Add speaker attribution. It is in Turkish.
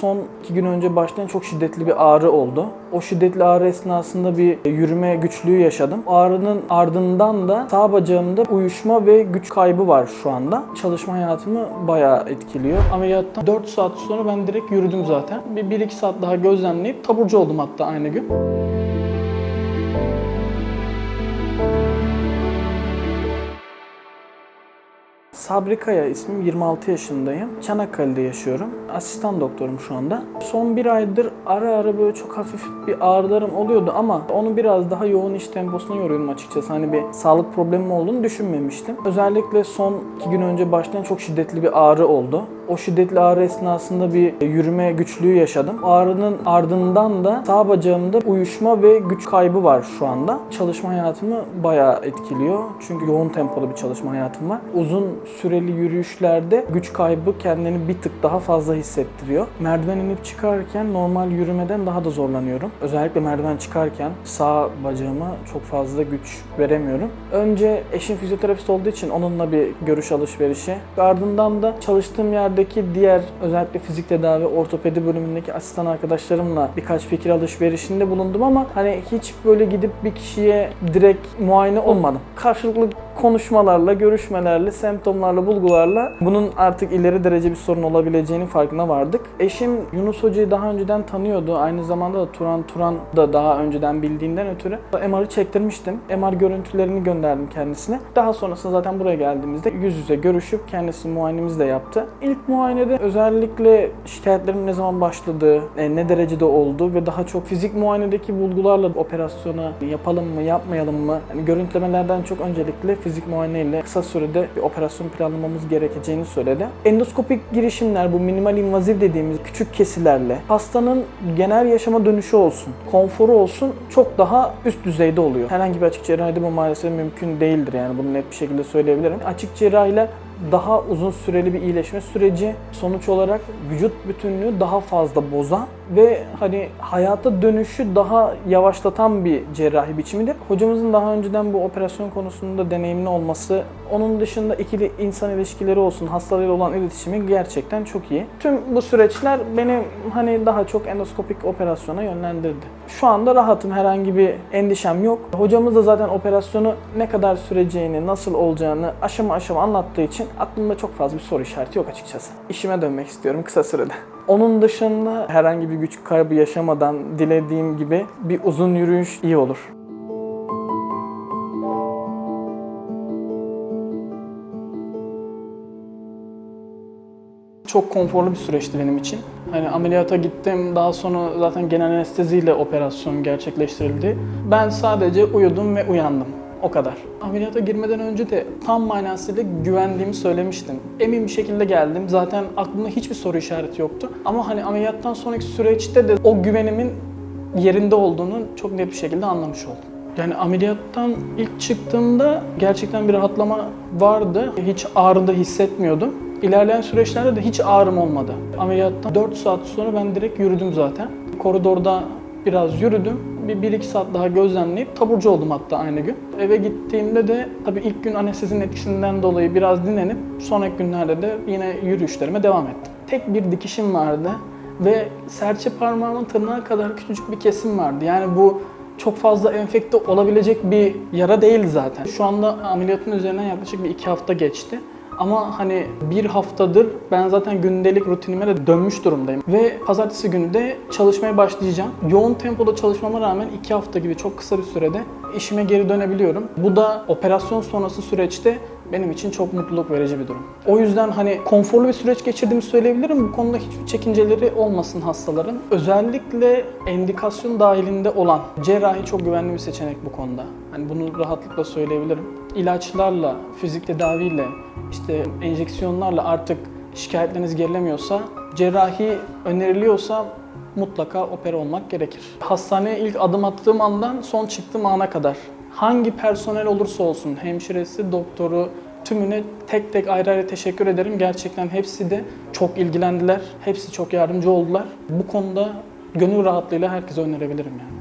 Speaker 1: son iki gün önce başlayan çok şiddetli bir ağrı oldu. O şiddetli ağrı esnasında bir yürüme güçlüğü yaşadım. Ağrının ardından da sağ bacağımda uyuşma ve güç kaybı var şu anda. Çalışma hayatımı bayağı etkiliyor. Ameliyattan 4 saat sonra ben direkt yürüdüm zaten. Bir 1-2 saat daha gözlemleyip taburcu oldum hatta aynı gün. Sabri Kaya ismim, 26 yaşındayım. Çanakkale'de yaşıyorum. Asistan doktorum şu anda. Son bir aydır ara ara böyle çok hafif bir ağrılarım oluyordu ama onu biraz daha yoğun iş temposuna yoruyordum açıkçası. Hani bir sağlık problemim olduğunu düşünmemiştim. Özellikle son iki gün önce başlayan çok şiddetli bir ağrı oldu. O şiddetli ağrı esnasında bir yürüme güçlüğü yaşadım. Ağrının ardından da sağ bacağımda uyuşma ve güç kaybı var şu anda. Çalışma hayatımı bayağı etkiliyor. Çünkü yoğun tempolu bir çalışma hayatım var. Uzun süreli yürüyüşlerde güç kaybı kendini bir tık daha fazla hissettiriyor. Merdiven inip çıkarken normal yürümeden daha da zorlanıyorum. Özellikle merdiven çıkarken sağ bacağıma çok fazla güç veremiyorum. Önce eşim fizyoterapist olduğu için onunla bir görüş alışverişi. Ardından da çalıştığım yerdeki diğer özellikle fizik tedavi, ortopedi bölümündeki asistan arkadaşlarımla birkaç fikir alışverişinde bulundum ama hani hiç böyle gidip bir kişiye direkt muayene olmadım. Karşılıklı konuşmalarla, görüşmelerle, semptomlarla, bulgularla bunun artık ileri derece bir sorun olabileceğinin farkına vardık. Eşim Yunus Hoca'yı daha önceden tanıyordu. Aynı zamanda da Turan Turan da daha önceden bildiğinden ötürü MR'ı çektirmiştim. MR görüntülerini gönderdim kendisine. Daha sonrasında zaten buraya geldiğimizde yüz yüze görüşüp kendisi muayenemizi de yaptı. İlk muayenede özellikle şikayetlerin ne zaman başladığı, e, ne derecede olduğu ve daha çok fizik muayenedeki bulgularla operasyona yapalım mı, yapmayalım mı? Yani görüntülemelerden çok öncelikle fizik muayeneyle kısa sürede bir operasyon planlamamız gerekeceğini söyledi. Endoskopik girişimler bu minimal invaziv dediğimiz küçük kesilerle hastanın genel yaşama dönüşü olsun, konforu olsun çok daha üst düzeyde oluyor. Herhangi bir açık cerrahide bu maalesef mümkün değildir yani bunu net bir şekilde söyleyebilirim. Açık cerrahiyle daha uzun süreli bir iyileşme süreci sonuç olarak vücut bütünlüğü daha fazla bozan ve hani hayata dönüşü daha yavaşlatan bir cerrahi biçimidir. Hocamızın daha önceden bu operasyon konusunda deneyimli olması, onun dışında ikili insan ilişkileri olsun, hastalarıyla olan iletişimi gerçekten çok iyi. Tüm bu süreçler beni hani daha çok endoskopik operasyona yönlendirdi. Şu anda rahatım, herhangi bir endişem yok. Hocamız da zaten operasyonu ne kadar süreceğini, nasıl olacağını aşama aşama anlattığı için aklımda çok fazla bir soru işareti yok açıkçası. İşime dönmek istiyorum kısa sürede. Onun dışında herhangi bir güç kaybı yaşamadan dilediğim gibi bir uzun yürüyüş iyi olur. Çok konforlu bir süreçti benim için. Hani ameliyata gittim, daha sonra zaten genel anesteziyle operasyon gerçekleştirildi. Ben sadece uyudum ve uyandım. O kadar. Ameliyata girmeden önce de tam manasıyla güvendiğimi söylemiştim. Emin bir şekilde geldim. Zaten aklımda hiçbir soru işareti yoktu. Ama hani ameliyattan sonraki süreçte de o güvenimin yerinde olduğunu çok net bir şekilde anlamış oldum. Yani ameliyattan ilk çıktığımda gerçekten bir rahatlama vardı. Hiç ağrı da hissetmiyordum. İlerleyen süreçlerde de hiç ağrım olmadı. Ameliyattan 4 saat sonra ben direkt yürüdüm zaten. Koridorda biraz yürüdüm. Bir 1-2 saat daha gözlemleyip taburcu oldum hatta aynı gün. Eve gittiğimde de tabii ilk gün anestezinin etkisinden dolayı biraz dinlenip sonraki günlerde de yine yürüyüşlerime devam ettim. Tek bir dikişim vardı ve serçe parmağımın tırnağı kadar küçücük bir kesim vardı. Yani bu çok fazla enfekte olabilecek bir yara değildi zaten. Şu anda ameliyatın üzerinden yaklaşık bir iki hafta geçti. Ama hani bir haftadır ben zaten gündelik rutinime de dönmüş durumdayım. Ve pazartesi günü de çalışmaya başlayacağım. Yoğun tempoda çalışmama rağmen iki hafta gibi çok kısa bir sürede işime geri dönebiliyorum. Bu da operasyon sonrası süreçte benim için çok mutluluk verici bir durum. O yüzden hani konforlu bir süreç geçirdiğimi söyleyebilirim. Bu konuda hiçbir çekinceleri olmasın hastaların. Özellikle endikasyon dahilinde olan cerrahi çok güvenli bir seçenek bu konuda. Hani bunu rahatlıkla söyleyebilirim. İlaçlarla, fizik tedaviyle, işte enjeksiyonlarla artık şikayetleriniz gerilemiyorsa, cerrahi öneriliyorsa mutlaka opera olmak gerekir. Hastaneye ilk adım attığım andan son çıktığım ana kadar hangi personel olursa olsun, hemşiresi, doktoru, tümüne tek tek ayrı ayrı teşekkür ederim. Gerçekten hepsi de çok ilgilendiler, hepsi çok yardımcı oldular. Bu konuda gönül rahatlığıyla herkese önerebilirim yani.